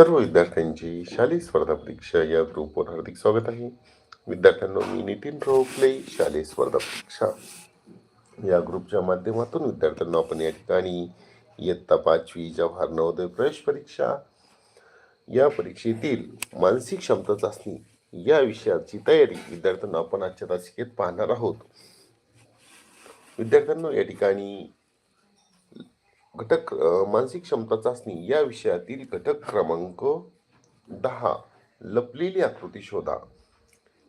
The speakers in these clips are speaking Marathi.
सर्व विद्यार्थ्यांची शालेय स्पर्धा परीक्षा या ग्रुपवर हार्दिक स्वागत आहे. विद्यार्थ्यांना मी नितीन रोपले शालेय स्पर्धा परीक्षा. या ग्रुपच्या माध्यमातून विद्यार्थ्यांना आपण या ठिकाणी इयत्ता पाचवी जवाहर नवोदय प्रवेश परीक्षा या परीक्षेतील मानसिक क्षमता चाचणी या विषयाची तयारी विद्यार्थ्यांना आपण आजच्या तासिकेत पाहणार आहोत. विद्यार्थ्यांना या ठिकाणी घटक मानसिक क्षमता चाचणी या विषयातील घटक क्रमांक दहा. लपलेली आकृती शोधा.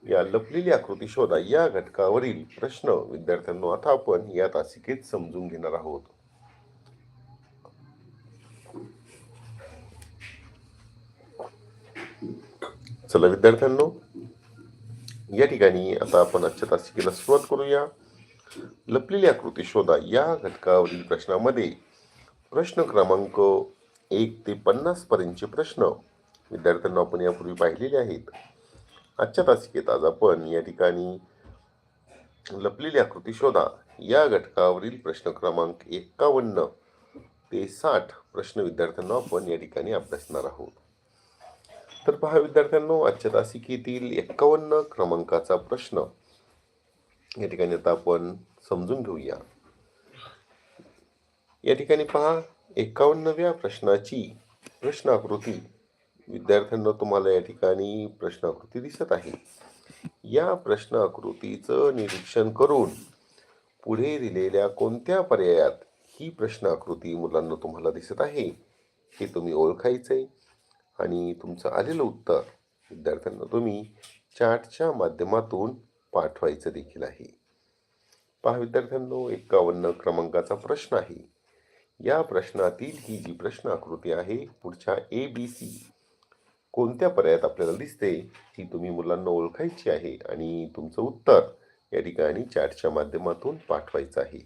या लपलेली आकृती शोधा या घटकावरील प्रश्न विद्यार्थ्यांनो आता आपण या तासिकेत समजून घेणार आहोत. चला विद्यार्थ्यांनो या ठिकाणी आता आपण आजच्या तासिकेला सुरुवात करूया. लपलेली आकृती शोधा या घटकावरील प्रश्नामध्ये प्रश्न क्रमांक एक ते पन्नास पर्यंतचे प्रश्न. विद्यार्थ्यांना आपण यापूर्वी पाहिलेले आहेत. आजच्या तासिकेत आज आपण या ठिकाणी लपलेली आकृती शोधा. या घटकावरील प्रश्न क्रमांक एक्कावन्न ते साठ प्रश्न विद्यार्थ्यांना आपण या ठिकाणी अभ्यासणार आहोत. तर पहा विद्यार्थ्यांनो आजच्या तासिकेतील एक्कावन्न क्रमांकाचा प्रश्न. या ठिकाणी आता आपण समजून घेऊया. या ठिकाणी पहा एकावन्नव्या प्रश्नाची प्रश्नाकृती. विद्यार्थ्यांना तुम्हाला या ठिकाणी प्रश्नाकृती दिसत आहे. या प्रश्नाकृतीचं निरीक्षण करून पुढे दिलेल्या कोणत्या पर्यायात ही प्रश्नाकृती मुलांना तुम्हाला दिसत आहे हे तुम्ही ओळखायचं आहे आणि तुमचं आलेलं उत्तर विद्यार्थ्यांना तुम्ही चार्टच्या माध्यमातून पाठवायचं देखील आहे. पहा विद्यार्थ्यांनो एकावन्न क्रमांकाचा प्रश्न आहे. या प्रश्नातील ही जी प्रश्न आकृती आहे पुढच्या ए बी सी कोणत्या पर्यायात आपल्याला दिसते ती तुम्ही मुलांना ओळखायची आहे आणि तुमचं उत्तर या ठिकाणी चॅटच्या माध्यमातून पाठवायचं आहे.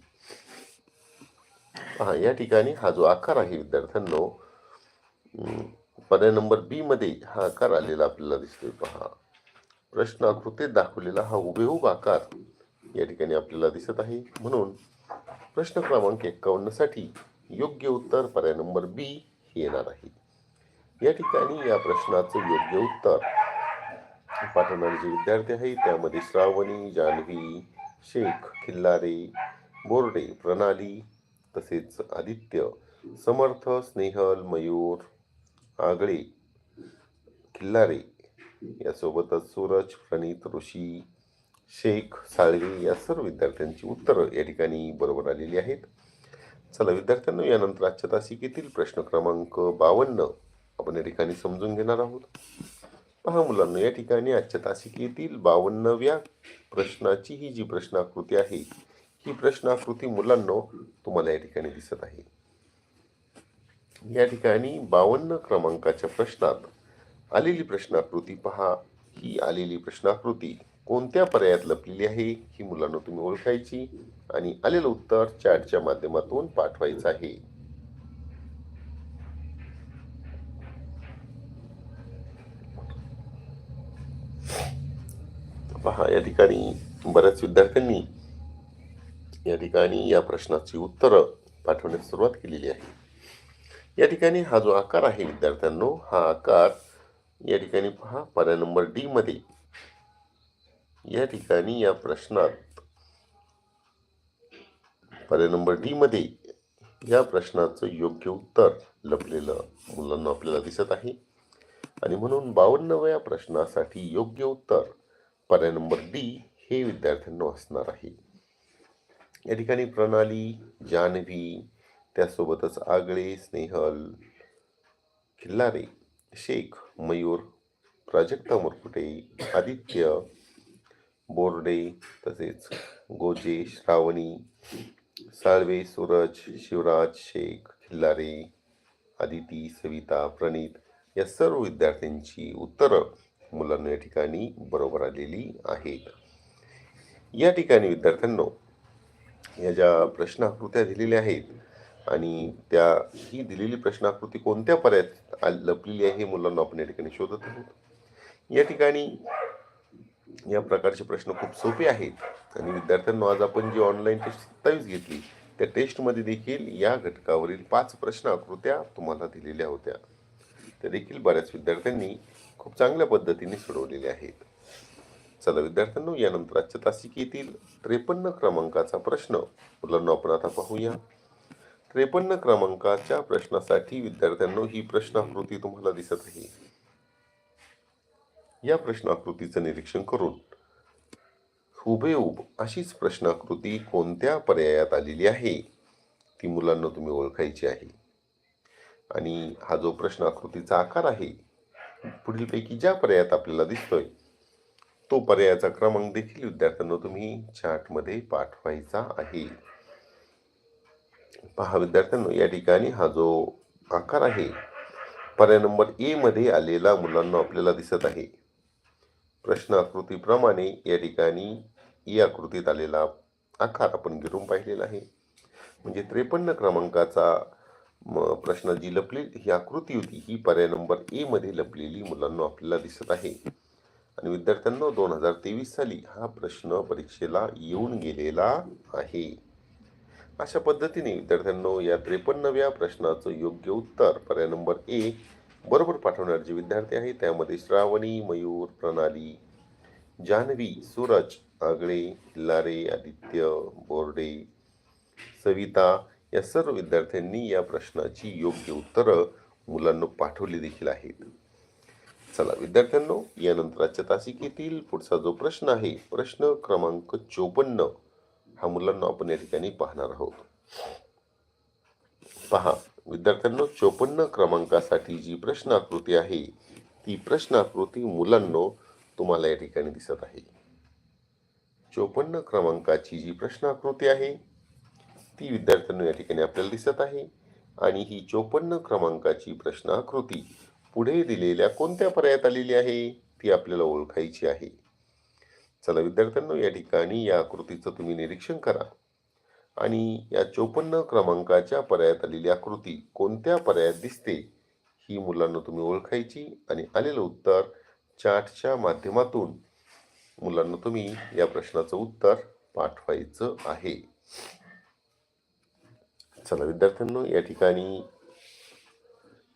पहा या ठिकाणी हा जो आकार आहे विद्यार्थ्यांनो पर्याय नंबर बी मध्ये हा आकार आलेला आपल्याला दिसतोय पहा. प्रश्न आकृतीत दाखवलेला हा उभेहूब आकार या ठिकाणी आपल्याला दिसत आहे. म्हणून प्रश्न क्रमांक एक्कावन्नसाठी योग्य उत्तर पर्याय नंबर बी हे येणार आहे. या ठिकाणी या प्रश्नाचं योग्य उत्तर. पाठवणारे जे विद्यार्थी आहेत त्यामध्ये श्रावणी जान्हवी शेख खिल्लारे बोर्डे प्रणाली तसेच आदित्य समर्थ स्नेहल मयूर आगळे खिल्लारे यासोबतच सूरज प्रणित ऋषी शेख साळवे या सर्व विद्यार्थ्यांची उत्तरं या ठिकाणी बरोबर आलेली आहेत. चला विद्यार्थ्यांना यानंतर आजच्या तासिकेतील प्रश्न क्रमांक बावन्न आपण या ठिकाणी समजून घेणार आहोत. पहा मुलांना या ठिकाणी आजच्या तासिकेतील बावन्नव्या प्रश्नाची ही जी प्रश्नाकृती आहे ही प्रश्नाकृती मुलांनो तुम्हाला या ठिकाणी दिसत आहे. या ठिकाणी बावन्न क्रमांकाच्या प्रश्नात आलेली प्रश्नाकृती पहा ही आलेली प्रश्नाकृती. कोणत्या पर्यायात लपलेली आहे ही मुलांना तुम्ही ओळखायची आणि आलेलं उत्तर चॅटच्या माध्यमातून पाठवायचं आहे. पहा या ठिकाणी बऱ्याच विद्यार्थ्यांनी या ठिकाणी या प्रश्नाची उत्तरं पाठवण्यास सुरुवात केलेली आहे. या ठिकाणी हा जो आकार आहे विद्यार्थ्यांनो हा आकार या ठिकाणी पहा पर्याय नंबर डी मध्ये या ठिकाणी या प्रश्नात पर्याय नंबर डी मध्ये या प्रश्नाचं योग्य उत्तर लपलेलं मुलांना आपल्याला दिसत आहे. आणि म्हणून बावन्नव्या प्रश्नासाठी योग्य उत्तर पर्याय नंबर डी हे विद्यार्थ्यांना असणार आहे. या ठिकाणी प्रणाली जान्हवी त्यासोबतच आगळे स्नेहल खिल्लारे शेख मयूर प्राजक्ता मुरकुटे आदित्य बोर्डे तसेच गोजे श्रावणी साळवे सूरज शिवराज शेख खिल्लारे आदिती सविता प्रणित या सर्व विद्यार्थ्यांची उत्तरं मुलांना या ठिकाणी बरोबर आलेली आहेत. या ठिकाणी विद्यार्थ्यांनो या ज्या प्रश्नाकृत्या दिलेल्या आहेत आणि त्या ही दिलेली प्रश्नाकृती कोणत्या पर्यायात आ- लपलेली आहे हे मुलांना आपण या ठिकाणी शोधत आहोत. या ठिकाणी या प्रकारचे प्रश्न खूप सोपे आहेत. आणि विद्यार्थ्यांना आज आपण जी ऑनलाईन टेस्ट सत्तावीस घेतली त्या टेस्टमध्ये देखील या घटकावरील पाच प्रश्न आकृत्या तुम्हाला दिलेल्या होत्या. त्या देखील बऱ्याच विद्यार्थ्यांनी खूप चांगल्या पद्धतीने सोडवलेल्या आहेत. चला विद्यार्थ्यांनो यानंतर आजच्या तासिकेतील त्रेपन्न क्रमांकाचा प्रश्न मुलांना आपण आता पाहूया. त्रेपन्न क्रमांकाच्या प्रश्नासाठी विद्यार्थ्यांनो ही प्रश्नाकृती तुम्हाला दिसत आहे. या प्रश्नाकृतीचं निरीक्षण करून. हुबेहूब अशीच प्रश्नाकृती कोणत्या पर्यायात आलेली आहे ती मुलांना तुम्ही ओळखायची आहे. आणि हा जो प्रश्नाकृतीचा आकार आहे पुढीलपैकी ज्या पर्यायात आपल्याला दिसतोय तो पर्यायाचा क्रमांक देखील विद्यार्थ्यांना तुम्ही चार्टमध्ये पाठवायचा आहे. पहा विद्यार्थ्यांनो या ठिकाणी हा जो आकार आहे पर्याय नंबर ए मध्ये आलेला मुलांना आपल्याला दिसत आहे. प्रश्न आकृतीप्रमाणे या ठिकाणी ई आकृतीत आलेला आकार आपण गिरून पाहिलेला आहे. म्हणजे त्रेपन्न क्रमांकाचा प्रश्न जी लपलेली ही आकृती होती. ही पर्याय नंबर ए मध्ये लपलेली मुलांना आपल्याला दिसत आहे. आणि विद्यार्थ्यांना दोन हजार तेवीस साली हा प्रश्न परीक्षेला येऊन गेलेला आहे. अशा पद्धतीने विद्यार्थ्यांनो या त्रेपन्नव्या प्रश्नाचं योग्य उत्तर पर्याय नंबर ए बरोबर पाठवणारे जे विद्यार्थी आहेत त्यामध्ये श्रावणी मयूर प्रणाली जान्हवी सूरज आगळे लारे आदित्य बोर्डे सविता या सर्व विद्यार्थ्यांनी या प्रश्नाची योग्य उत्तरं मुलांना पाठवली देखील आहेत. चला विद्यार्थ्यांनो यानंतर आजच्या तासिकेतील पुढचा जो प्रश्न आहे प्रश्न क्रमांक चोपन्न हा मुलांना आपण या ठिकाणी पाहणार आहोत. पहा विद्यार्थ्यांनो चोपन्न क्रमांकासाठी जी प्रश्न आकृती आहे ती प्रश्नाकृती मुलांनो तुम्हाला या ठिकाणी दिसत आहे. चोपन्न क्रमांकाची जी प्रश्न आकृती आहे ती विद्यार्थ्यांना या ठिकाणी आपल्याला दिसत आहे. आणि ही चोपन्न क्रमांकाची प्रश्न आकृती पुढे दिलेल्या कोणत्या पर्यायात आलेली आहे ती आपल्याला ओळखायची आहे. चला विद्यार्थ्यांनो या ठिकाणी या आकृतीचं तुम्ही निरीक्षण करा. आणि या चोपन्न क्रमांकाच्या पर्यायात आलेली आकृती कोणत्या पर्यायात दिसते ही मुलांना तुम्ही ओळखायची आणि आलेलं उत्तर चार्टच्या माध्यमातून मुलांना तुम्ही या प्रश्नाचं उत्तर पाठवायचं आहे. चला विद्यार्थ्यांनो या ठिकाणी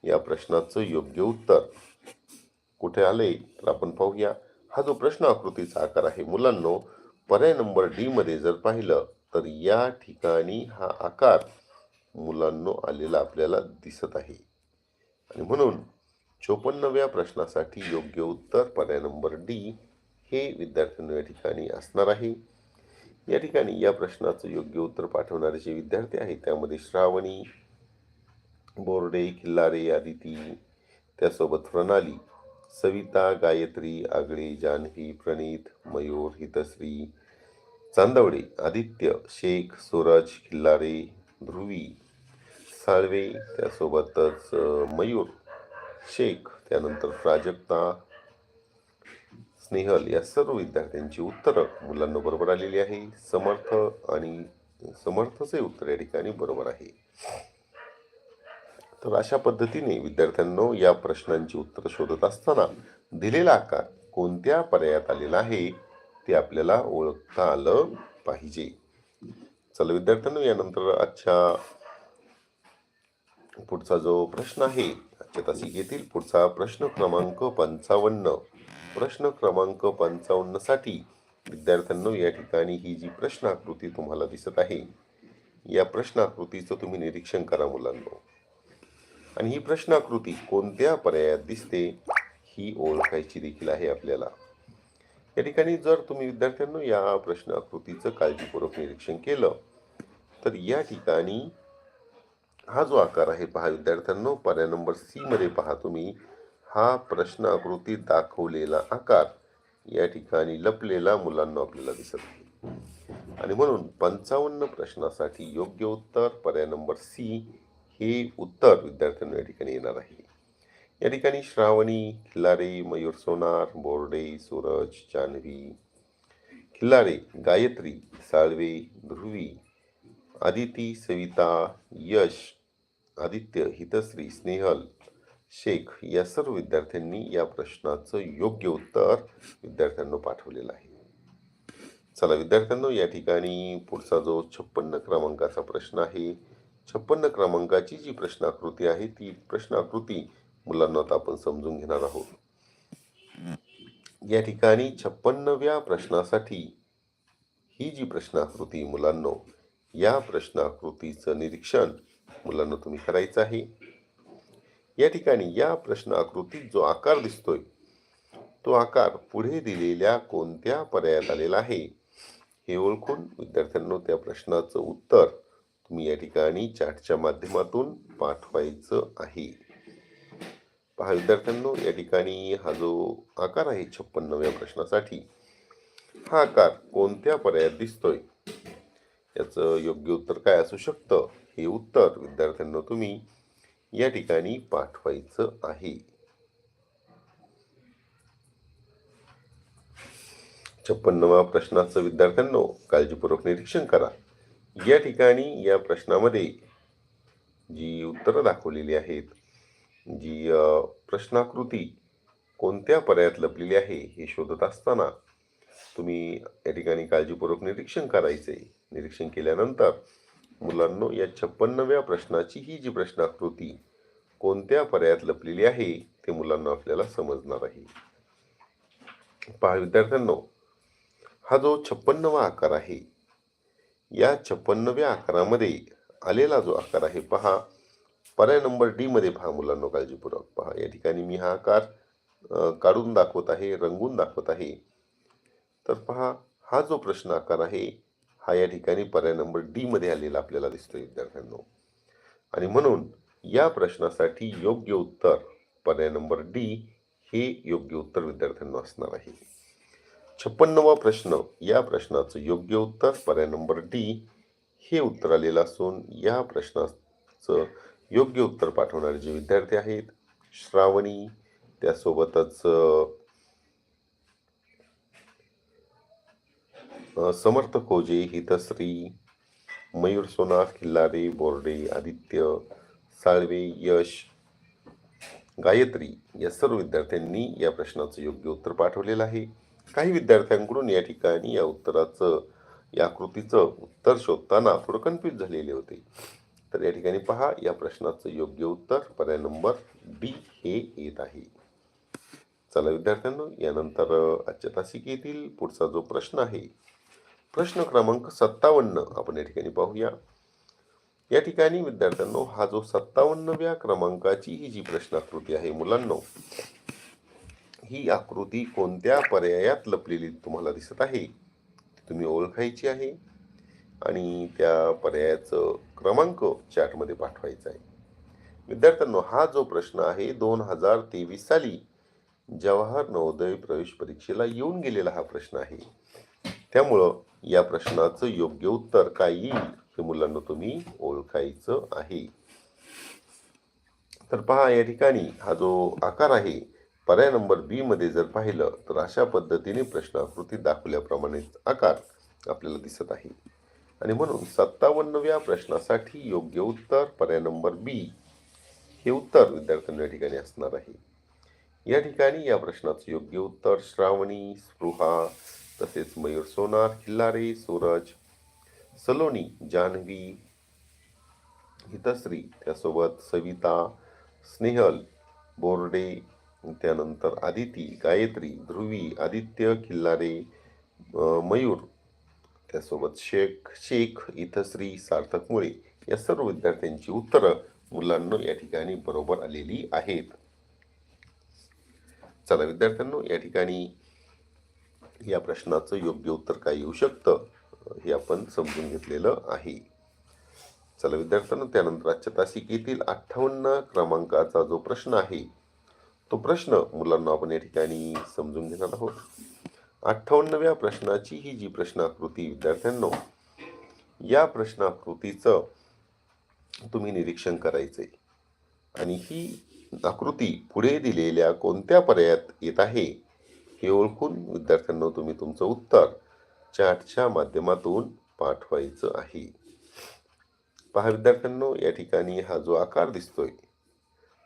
या प्रश्नाचं योग्य उत्तर कुठे आले तर आपण पाहूया. हा जो प्रश्न आकृतीचा आकार आहे मुलांनो पर्याय नंबर डी मध्ये जर पाहिलं तर या ठिकाणी हा आकार मुलांनो आलेला आपल्याला दिसत आहे. आणि म्हणून चोपन्नव्या प्रश्नासाठी योग्य उत्तर पर्याय नंबर डी हे विद्यार्थ्यांना या ठिकाणी असणार आहे. या ठिकाणी या प्रश्नाचं योग्य उत्तर पाठवणारे जे विद्यार्थी आहेत त्यामध्ये श्रावणी बोर्डे किल्लारे आदिती त्यासोबत प्रणाली सविता गायत्री आगळे जान्हवी प्रणीत मयूर हितश्री चांदवडे आदित्य शेख सूरज खिल्लारे ध्रुवी साळवे त्यासोबतच मयूर शेख त्यानंतर प्राजक्ता स्नेहल या सर्व विद्यार्थ्यांची उत्तरं मुलांना बरोबर आलेली आहे. समर्थ आणि समर्थचे उत्तर या ठिकाणी बरोबर आहे. तर अशा पद्धतीने विद्यार्थ्यांनो या प्रश्नांची उत्तर शोधत असताना दिलेला आकार कोणत्या पर्यायात आलेला आहे? ते आपल्याला ओळखता आलं पाहिजे. चला विद्यार्थ्यांनो यानंतर आजच्या पुढचा जो प्रश्न आहे आजच्या तासिकेतील पुढचा प्रश्न क्रमांक पंचावन्न. प्रश्न क्रमांक पंचावन्नसाठी विद्यार्थ्यांनो या ठिकाणी ही जी प्रश्न आकृती तुम्हाला दिसत आहे या प्रश्न आकृतीचं तुम्ही निरीक्षण करा मुलांना. आणि ही प्रश्न आकृती कोणत्या पर्यायात दिसते ही ओळखायची देखील आहे आपल्याला. या ठिकाणी जर तुम्ही विद्यार्थ्यांनो या प्रश्न आकृतीचं काळजीपूर्वक निरीक्षण केलं तर या ठिकाणी हा जो आकार आहे पहा विद्यार्थ्यांनो पर्याय नंबर सी मध्ये पहा तुम्ही हा प्रश्न आकृतीत दाखवलेला आकार या ठिकाणी लपलेला मुलांना आपल्याला दिसत आहे. आणि म्हणून पंचावन्न प्रश्नासाठी योग्य उत्तर पर्याय नंबर सी हे उत्तर विद्यार्थ्यांना या ठिकाणी येणार आहे. या ठिकाणी श्रावणी खिल्लारे मयूर सोनार बोर्डे सूरज जान्हवी खिल्लारे गायत्री साळवे ध्रुवी आदिती सविता यश आदित्य हितश्री स्नेहल शेख या सर्व विद्यार्थ्यांनी या प्रश्नाचं योग्य उत्तर विद्यार्थ्यांना पाठवलेलं आहे. चला विद्यार्थ्यांनो या ठिकाणी पुढचा जो छप्पन्न क्रमांकाचा प्रश्न आहे छप्पन्न क्रमांकाची जी प्रश्नाकृती आहे ती प्रश्नाकृती मुलांना आता आपण समजून घेणार आहोत. या ठिकाणी छप्पन्नव्या प्रश्नासाठी ही जी प्रश्नाकृती मुलांनो या प्रश्नाकृतीचं निरीक्षण मुलांना तुम्ही करायचं आहे. या ठिकाणी या प्रश्नाकृतीत जो आकार दिसतोय तो आकार पुढे दिलेल्या कोणत्या पर्यायात आलेला आहे हे ओळखून विद्यार्थ्यांना त्या प्रश्नाचं उत्तर तुम्ही या ठिकाणी चार्टच्या माध्यमातून पाठवायचं आहे. पहा विद्यार्थ्यांनो या ठिकाणी हा जो आकार आहे छप्पन्नव्या प्रश्नासाठी हा आकार कोणत्या पर्यायात दिसतोय? याचं योग्य उत्तर काय असू शकतं? हे उत्तर विद्यार्थ्यांना तुम्ही या ठिकाणी पाठवायचं आहे. छप्पन्नवा प्रश्नाचं विद्यार्थ्यांनो काळजीपूर्वक निरीक्षण करा. या ठिकाणी या प्रश्नामध्ये जी उत्तरं दाखवलेली आहेत जी प्रश्नाकृती कोणत्या पर्यायात लपलेली आहे हे शोधत असताना तुम्ही या ठिकाणी काळजीपूर्वक निरीक्षण करायचे. निरीक्षण केल्यानंतर मुलांनो या छप्पन्नव्या प्रश्नाची ही जी प्रश्नाकृती कोणत्या पर्यायात लपलेली आहे ते मुलांना आपल्याला समजणार आहे. पहा विद्यार्थ्यांनो हा जो छप्पन्नवा आकार आहे या छप्पन्नव्या आकारामध्ये आलेला जो आकार आहे पहा पर्याय नंबर डी मध्ये पहा मुलांना काळजीपूर्वक पहा. या ठिकाणी मी हा आकार काढून दाखवत आहे रंगून दाखवत आहे. तर पहा हा जो प्रश्न आकार आहे हा या ठिकाणी पर्याय नंबर डी मध्ये आलेला आपल्याला दिसतो विद्यार्थ्यांनो. आणि म्हणून या प्रश्नासाठी योग्य उत्तर पर्याय नंबर डी हे योग्य उत्तर विद्यार्थ्यांना असणार आहे. छप्पन्नवा प्रश्न या प्रश्नाचं योग्य उत्तर पर्याय नंबर डी हे उत्तर आलेलं असून या प्रश्नाचं योग्य उत्तर पाठवणारे जे विद्यार्थी आहेत श्रावणी त्यासोबतच समर्थ कोजे हितश्री मयूर सोना खिल्लारे बोर्डे आदित्य साळवे यश गायत्री या सर्व विद्यार्थ्यांनी या प्रश्नाचं योग्य उत्तर पाठवलेलं आहे. काही विद्यार्थ्यांकडून या ठिकाणी या उत्तराचं या कृतीचं उत्तर शोधताना थोडं कन्फ्यूज झालेले होते. तर या ठिकाणी पहा या प्रश्नाचं योग्य उत्तर पर्याय नंबर डी हे येत आहे. चला विद्यार्थ्यांनो यानंतर आजच्या आजच्या तासिकेतील पुढचा जो प्रश्न आहे प्रश्न क्रमांक सत्तावन्न आपण या ठिकाणी पाहूया. या ठिकाणी विद्यार्थ्यांनो हा जो सत्तावन्नव्या क्रमांकाची ही जी प्रश्नाकृती आहे मुलांनो ही आकृती कोणत्या पर्यायात लपलेली तुम्हाला दिसत आहे? ती तुम्ही ओळखायची आहे. आणि त्या पर्यायाचं क्रमांक चॅटमध्ये पाठवायचा आहे. विद्यार्थ्यांनो हा जो प्रश्न आहे दोन हजार तेवीस साली जवाहर नवोदय प्रवेश परीक्षेला येऊन गेलेला हा प्रश्न आहे. त्यामुळं या प्रश्नाचं योग्य उत्तर काय येईल हे मुलांना तुम्ही ओळखायचं आहे. तर पहा या ठिकाणी हा जो आकार आहे पर्याय नंबर बी मध्ये जर पाहिलं तर अशा पद्धतीने प्रश्नाकृती दाखवल्याप्रमाणे आकार आपल्याला दिसत आहे. आणि म्हणून सत्तावन्नव्या प्रश्नासाठी योग्य उत्तर पर्याय नंबर बी हे उत्तर विद्यार्थ्यांना या ठिकाणी असणार आहे. या ठिकाणी या प्रश्नाचं योग्य उत्तर श्रावणी स्पृहा तसेच मयूर सोनार खिल्लारे सूरज सलोनी जान्हवी हितश्री त्यासोबत सविता स्नेहल बोर्डे त्यानंतर आदिती गायत्री ध्रुवी आदित्य खिल्लारे मयूर त्यासोबत शेख शेख इथश्री सार्थक मुळे या सर्व विद्यार्थ्यांची उत्तरं मुलांना या ठिकाणी बरोबर आलेली आहेत. चला विद्यार्थ्यांनो या ठिकाणी या प्रश्नाचं योग्य उत्तर काय येऊ शकतं हे आपण समजून घेतलेलं आहे. चला विद्यार्थ्यांनो त्यानंतर आजच्या तासिकेतील अठ्ठावन्न क्रमांकाचा जो प्रश्न आहे तो प्रश्न मुलांना आपण या ठिकाणी समजून घेणार आहोत. अठ्ठावन्नव्या प्रश्नाची ही जी प्रश्नाकृती विद्यार्थ्यांनो या प्रश्नाकृतीचं तुम्ही निरीक्षण करायचंय. आणि ही आकृती पुढे दिलेल्या कोणत्या पर्यायात येत आहे हे ओळखून विद्यार्थ्यांना तुम्ही तुमचं उत्तर चॅटच्या माध्यमातून पाठवायचं आहे. पहा विद्यार्थ्यांनो या ठिकाणी हा जो आकार दिसतोय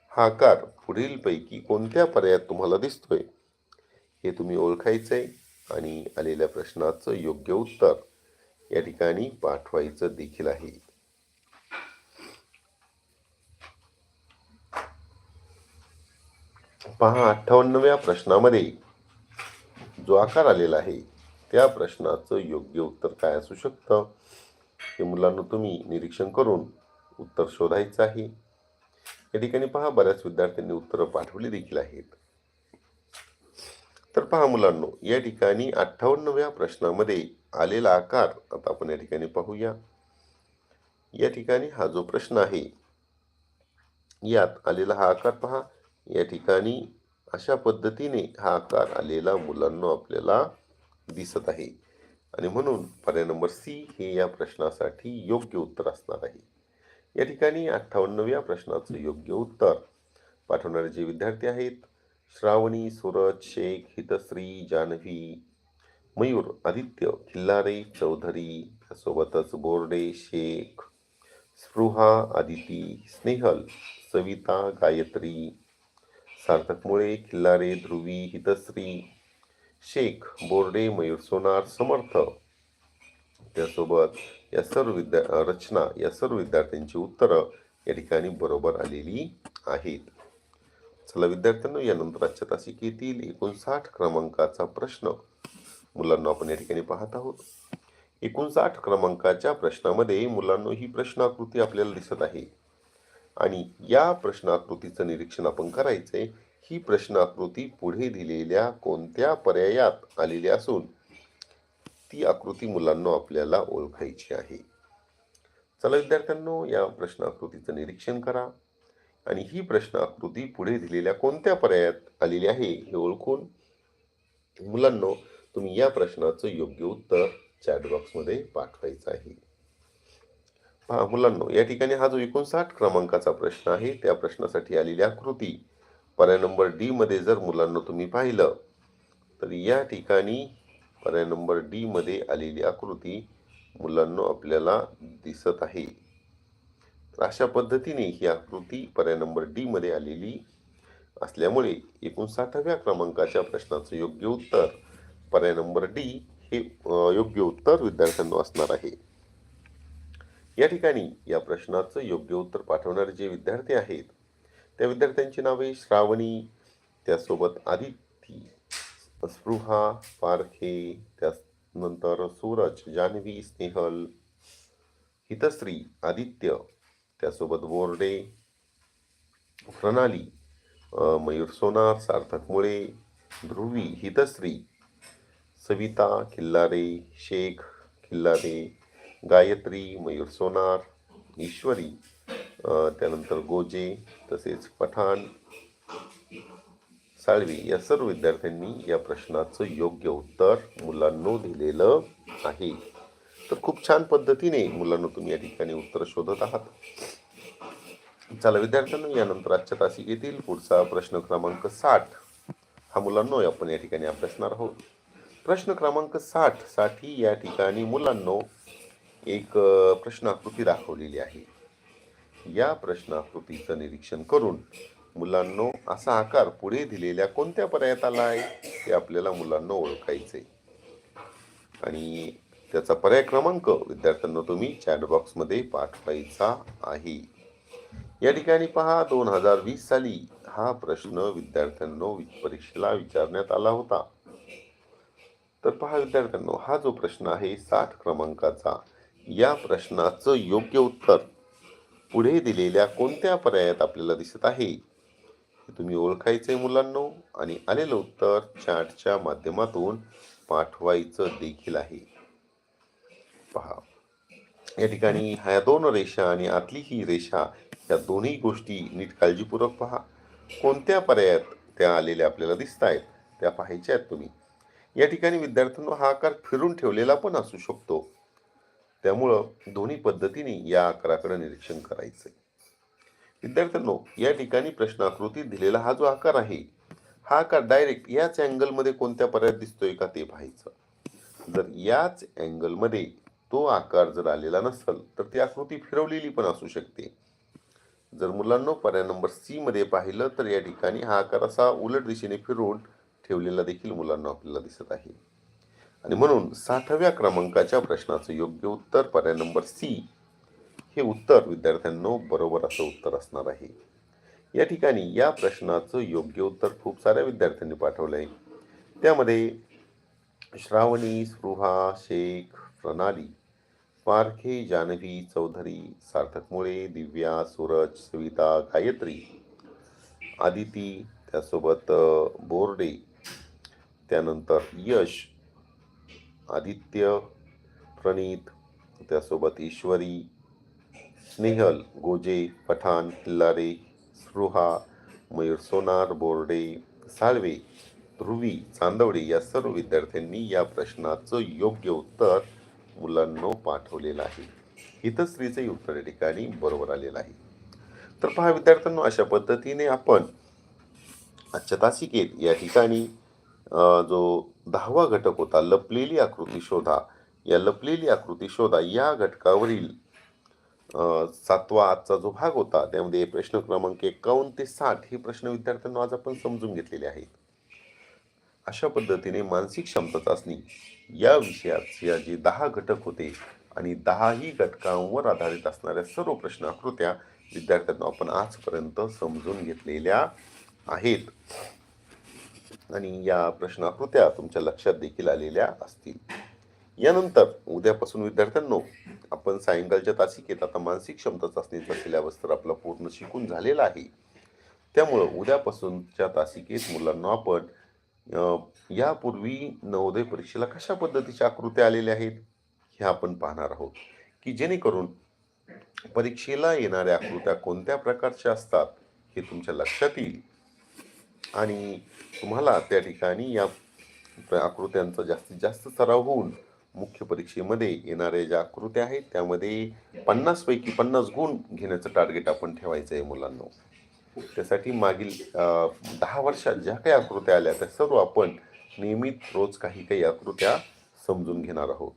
हा आकार पुढीलपैकी कोणत्या पर्यायात तुम्हाला दिसतोय हे तुम्ही ओळखायचं आहे आणि आलेल्या प्रश्नाचं योग्य उत्तर या ठिकाणी पाठवायचं देखील आहे. पहा अठ्ठावन्नव्या प्रश्नामध्ये जो आकार आलेला आहे त्या प्रश्नाचं योग्य उत्तर काय असू शकतं? हे मुलांना तुम्ही निरीक्षण करून उत्तर शोधायचं आहे. या ठिकाणी पहा बऱ्याच विद्यार्थ्यांनी उत्तरं पाठवली देखील आहेत. तर पहा मुलांनो या ठिकाणी अठ्ठावन्नव्या प्रश्नामध्ये आलेला आकार आता आपण या ठिकाणी पाहूया. या ठिकाणी हा जो प्रश्न आहे यात आलेला हा आकार पहा. या ठिकाणी अशा पद्धतीने हा आकार आलेला मुलांना आपल्याला दिसत आहे. आणि म्हणून पर्याय नंबर सी हे या प्रश्नासाठी योग्य उत्तर असणार आहे. या ठिकाणी अठ्ठावन्नव्या प्रश्नाचं योग्य उत्तर पाठवणारे जे विद्यार्थी आहेत श्रावणी सूरज शेख हितश्री जान्हवी मयूर आदित्य खिल्लारे चौधरी त्यासोबतच बोर्डे शेख स्पृहा आदिती स्नेहल सविता गायत्री सार्थक मुळे खिल्लारे ध्रुवी हितश्री शेख बोर्डे मयूर सोनार समर्थ. त्यासोबत या सर्व विद्या रचना या सर्व विद्यार्थ्यांची उत्तरं या ठिकाणी बरोबर आलेली आहेत. चला विद्यार्थ्यांनो यानंतर आजच्या तासिक येतील एकोणसाठ क्रमांकाचा प्रश्न मुलांना आपण या ठिकाणी पाहत आहोत. एकोणसाठ क्रमांकाच्या प्रश्नामध्ये मुलांनो ही प्रश्नाकृती आपल्याला दिसत आहे. आणि या प्रश्नाकृतीचं निरीक्षण आपण करायचंय. ही प्रश्नाकृती पुढे दिलेल्या कोणत्या पर्यायात आलेली असून ती आकृती मुलांना आपल्याला ओळखायची आहे. चला विद्यार्थ्यांनो या प्रश्नाकृतीचं निरीक्षण करा. आणि ही प्रश्न आकृती पुढे दिलेल्या कोणत्या पर्यायात आलेली आहे हे ओळखून मुलांनो तुम्ही या प्रश्नाचं योग्य उत्तर चॅट बॉक्समध्ये पाठवायचं आहे. पहा मुलांनो या ठिकाणी हा जो एकोणसाठ क्रमांकाचा प्रश्न आहे त्या प्रश्नासाठी आलेली आकृती. पर्याय नंबर डी मध्ये जर मुलांना तुम्ही पाहिलं तर या ठिकाणी पर्याय नंबर डी मध्ये आलेली आकृती मुलांना आपल्याला दिसत आहे. तर अशा पद्धतीने ही आकृती पर्याय नंबर डी मध्ये आलेली असल्यामुळे एकोणसाठाव्या क्रमांकाच्या प्रश्नाचं योग्य उत्तर पर्याय नंबर डी हे योग्य उत्तर विद्यार्थ्यांना असणार आहे. या ठिकाणी या प्रश्नाचं योग्य उत्तर पाठवणारे जे विद्यार्थी आहेत त्या विद्यार्थ्यांची नावे श्रावणी त्यासोबत आदिती स्पृहा पारखे त्यानंतर सूरज जान्हवी स्नेहल हितश्री आदित्य त्यासोबत बोर्डे प्रणाली मयूर सोनार सार्थक मुळे ध्रुवी हितश्री सविता खिल्लारे शेख खिल्लारे गायत्री मयूर सोनार ईश्वरी त्यानंतर गोजे तसेच पठाण साळवी या सर्व विद्यार्थ्यांनी या प्रश्नाचं योग्य उत्तर मुलांनो दिलेलं आहे. तर खूप छान पद्धतीने मुलांना तुम्ही या ठिकाणी उत्तर शोधत आहात. चला विद्यार्थ्यांना यानंतर आजच्या तासिक येतील पुढचा प्रश्न क्रमांक साठ. हा मुलांनो आपण या ठिकाणी अभ्यासणार आहोत. प्रश्न क्रमांक साठसाठी या ठिकाणी मुलांनो एक प्रश्नाकृती दाखवलेली आहे. या प्रश्नाकृतीचं निरीक्षण करून मुलांनो असा आकार पुढे दिलेल्या कोणत्या पर्यायात आला आहे ते आपल्याला मुलांना ओळखायचे आणि त्याचा पर्याय क्रमांक विद्यार्थ्यांना तुम्ही चॅट बॉक्समध्ये पाठवायचा आहे. या ठिकाणी पहा दोन हजार वीस साली हा प्रश्न विद्यार्थ्यांनो वि- परीक्षेला विचारण्यात आला होता. तर पहा विद्यार्थ्यांनो हा जो प्रश्न आहे साठ क्रमांकाचा या प्रश्नाचं योग्य उत्तर पुढे दिलेल्या कोणत्या पर्यायात आपल्याला दिसत आहे? हे तुम्ही आहे मुलांनो आणि आलेलं उत्तर चॅटच्या माध्यमातून पाठवायचं देखील आहे. पहा. या ठिकाणी ह्या दोन रेषा आणि आतली ही रेषा या दोन्ही गोष्टी नीट काळजीपूर्वक पहा. कोणत्या पर्यायात त्या आलेल्या आपल्याला दिसत आहेत त्या पाहायच्या आहेत तुम्ही. या ठिकाणी विद्यार्थ्यांना हा आकार फिरून ठेवलेला पण असू शकतो. त्यामुळं दोन्ही पद्धतीने या आकाराकडे निरीक्षण करायचं विद्यार्थ्यांनो या ठिकाणी प्रश्नाकृतीत दिलेला हा जो आकार आहे हा आकार डायरेक्ट याच अँगलमध्ये कोणत्या पर्यायात दिसतोय का ते पाहायचं. जर याच अँगलमध्ये तो आकार जर आलेला नसेल तर ती आकृती फिरवलेली पण असू शकते. जर मुलांना पर्याय नंबर सी मध्ये पाहिलं तर या ठिकाणी हा आकार असा उलट दिशेने फिरवून ठेवलेला देखील मुलांना आपल्याला दिसत आहे. आणि म्हणून साठाव्या क्रमांकाच्या प्रश्नाचं योग्य उत्तर पर्याय नंबर सी हे उत्तर विद्यार्थ्यांनो बरोबर असं उत्तर असणार आहे. या ठिकाणी या प्रश्नाचं योग्य उत्तर खूप साऱ्या विद्यार्थ्यांनी पाठवलं आहे त्यामध्ये श्रावणी स्पृहा शेख प्रणाली पारखे जानवी चौधरी सार्थक मुळे दिव्या सूरज सविता गायत्री आदिती त्यासोबत बोर्डे त्यानंतर यश आदित्य प्रणीत त्यासोबत ईश्वरी स्नेहल गोजे पठाण किल्लारे स्पृहा मयूर सोनार बोर्डे साळवे ध्रुवी चांदवडे या सर्व विद्यार्थ्यांनी या प्रश्नाचं योग्य उत्तर मुलांनो पाठवलेलं आहे. हितश्रीचंही उत्तर या ठिकाणी बरोबर आलेलं आहे. तर पहा विद्यार्थ्यांनो अशा पद्धतीने आपण आजच्या तासिकेत या ठिकाणी जो दहावा घटक होता लपलेली आकृती शोधा. या लपलेली आकृती शोधा या घटकावरील सातवा आजचा जो भाग होता त्यामध्ये प्रश्न क्रमांक एकावन्न ते साठ हे प्रश्न विद्यार्थ्यांना आज आपण समजून घेतलेले आहेत. अशा पद्धतीने मानसिक क्षमता चाचणी या विषयात या जे दहा घटक होते आणि दहाही घटकांवर आधारित असणाऱ्या सर्व प्रश्नाकृत्या विद्यार्थ्यांना आपण आजपर्यंत समजून घेतलेल्या आहेत. आणि या प्रश्नाकृत्या तुमच्या लक्षात देखील आलेल्या असतील. यानंतर उद्यापासून विद्यार्थ्यांनो आपण सायंकाळच्या तासिकेत आता मानसिक क्षमता चाचणीचा सिलेबस तर आपला पूर्ण शिकून झालेला आहे. त्यामुळं उद्यापासूनच्या तासिकेत मुलांना आपण यापूर्वी नवोदय परीक्षेला कशा पद्धतीच्या आकृत्या आलेल्या आहेत हे आपण पाहणार आहोत. की जेणेकरून परीक्षेला येणाऱ्या आकृत्या कोणत्या प्रकारच्या असतात हे तुमच्या लक्षात येईल. आणि तुम्हाला त्या ठिकाणी या आकृत्यांचा जास्तीत जास्त सराव होऊन मुख्य परीक्षेमध्ये येणाऱ्या ज्या आकृत्या आहेत त्यामध्ये पन्नासपैकी पन्नास गुण घेण्याचं टार्गेट आपण ठेवायचं आहे मुलांना. त्यासाठी मागील दहा वर्षात ज्या काही आकृत्या आल्या त्या सर्व आपण नियमित रोज काही काही आकृत्या समजून घेणार आहोत.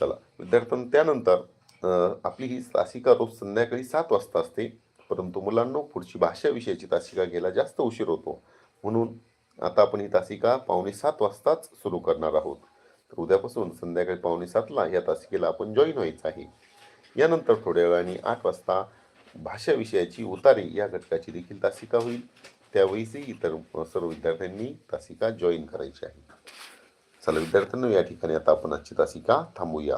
चला विद्यार्थ्यांना त्यानंतर आपली ही तासिका रोज संध्याकाळी सात वाजता असते परंतु मुलांनो पुढची भाषा विषयाची तासिका घ्यायला जास्त उशीर होतो. म्हणून आता आपण ही तासिका पावणे सात वाजताच सुरू करणार आहोत. तर उद्यापासून संध्याकाळी पावणे सातला या तासिकेला आपण जॉईन व्हायचं आहे. यानंतर थोड्या वेळाने आठ वाजता भाषा विषयाची उतारी या घटकाची देखील तासिका होईल. त्यावेळीसही इतर सर्व विद्यार्थ्यांनी तासिका जॉईन करायची आहे. चला विद्यार्थ्यांनो या ठिकाणी आता आपण आजची तासिका थांबूया.